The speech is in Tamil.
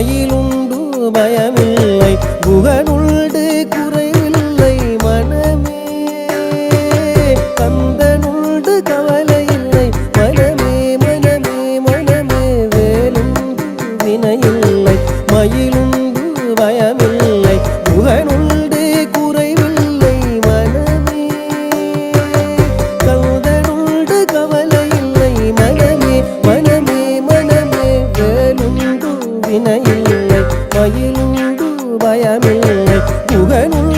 வாயிலுண்டு பயமில்லை குகனுண்டு குறைவில்லை மனமே. கந்தனுண்டு கவலையில்லை மனமே மனமே மனமே வேலும் வினையில்லை மயிலுண்டு பயமில்லை. വിനയില്ലേ മയിലുണ്ടു ഭയമില്ലേ. മുഖനു